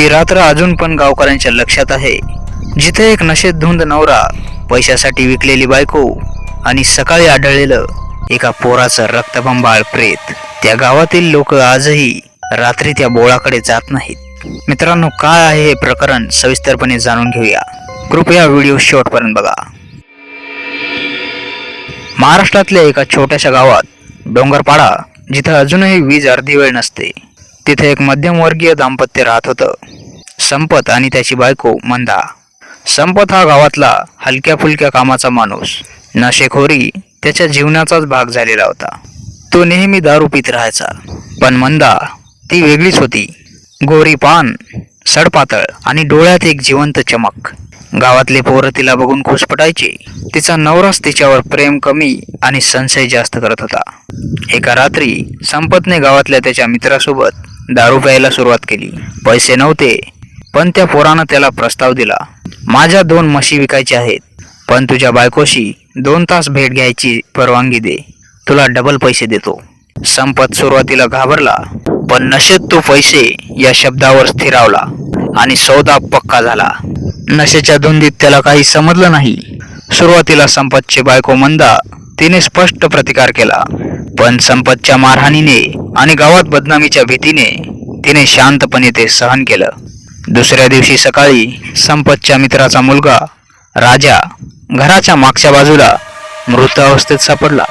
ती रात्र अजून पण गावकऱ्यांच्या लक्षात आहे. जिथे एक नशेत धुंद नवरा पैशासाठी विकलेली बायको आणि सकाळी आढळलेलं एका पोराचं रक्तबंबाळ प्रेत. त्या गावातील लोक आजही रात्री त्या बोळाकडे जात नाहीत. मित्रांनो काय आहे हे प्रकरण सविस्तरपणे जाणून घेऊया. कृपया व्हिडिओ शेवटपर्यंत बघा. महाराष्ट्रातल्या एका छोट्याशा गावात डोंगरपाडा जिथं अजूनही वीज अर्धी वेळ नसते. तिथे एक मध्यमवर्गीय दाम्पत्य राहत होतं. संपत आणि त्याची बायको मंदा. संपत हा गावातला हलक्या फुलक्या कामाचा माणूस. नशेखोरी त्याच्या जीवनाचाच भाग झालेला होता. तो नेहमी दारू पित राहायचा. पण मंदा ती वेगळीच होती. गोरी पान सडपातळ आणि डोळ्यात एक जिवंत चमक. गावातले पोरं तिला बघून खुश पटायचे. तिचा नवराच तिच्यावर प्रेम कमी आणि संशय जास्त करत होता. एका रात्री संपतने गावातल्या त्याच्या मित्रासोबत दारू प्यायला सुरुवात केली. पैसे नव्हते पण त्या पोरानं त्याला प्रस्ताव दिला. माझ्या दोन म्हशी विकायच्या आहेत पण तुझ्या बायकोशी दोन तास भेट घ्यायची परवानगी दे. तुला डबल पैसे देतो. संपत सुरुवातीला घाबरला पण नशेत तो पैसे या शब्दावर स्थिरावला आणि सौदा पक्का झाला. नशेच्या धुंदीत त्याला काही समजलं नाही. सुरुवातीला संपतची बायको मंदा तिने स्पष्ट प्रतिकार केला. पण संपतच्या मारहाणीने आणि गावात बदनामीच्या भीतीने तिने शांतपणे ते सहन केलं. दुसऱ्या दिवशी सकाळी संपतच्या मित्राचा मुलगा राजा घराच्या मागच्या बाजूला मृत अवस्थेत सापडला.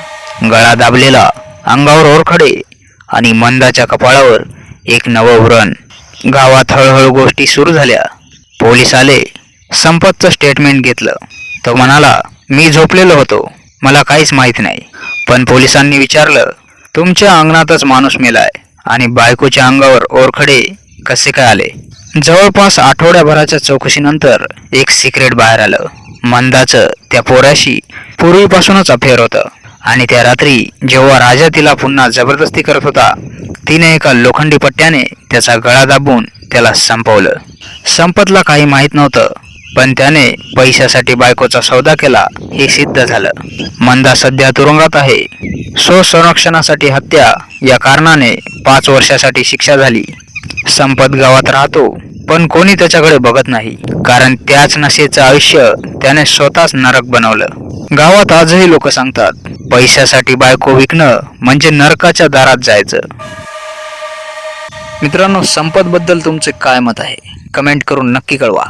गळा दाबलेला अंगावर ओरखडे आणि मंदाच्या कपाळावर एक नवव्रण गावात हळूहळू गोष्टी सुरू झाल्या. पोलीस आले संपतचं स्टेटमेंट घेतलं. तो म्हणाला मी झोपलेलो होतो. मला काहीच माहीत नाही. पण पोलिसांनी विचारलं तुमच्या अंगणातच माणूस मेलाय आणि बायकोच्या अंगावर ओरखडे कसे काय आले? जवळपास आठवड्याभराच्या चौकशीनंतर एक सिक्रेट बाहेर आलं. मंदाचं त्या पोराशी पूर्वीपासूनच अफेअर होतं आणि त्या रात्री जेव्हा राजा तिला पुन्हा जबरदस्ती करत होता तिने एका लोखंडी पट्ट्याने त्याचा गळा दाबून त्याला संपवलं. संपतला काही माहीत नव्हतं पण त्याने पैशासाठी बायकोचा सौदा केला हे सिद्ध झालं. मंदा सध्या तुरुंगात आहे. स्वसंरक्षणासाठी हत्या या कारणाने पाच वर्षासाठी शिक्षा झाली. संपत गावात राहतो पण कोणी त्याच्याकडे बघत नाही. कारण त्याच नशेचं आयुष्य त्याने स्वतःच नरक बनवलं. गावात आजही लोक सांगतात पैशासाठी बायको विकणं म्हणजे नरकाच्या दारात जायचं. मित्रांनो संपत बद्दल तुमचे काय मत आहे? कमेंट करून नक्की कळवा.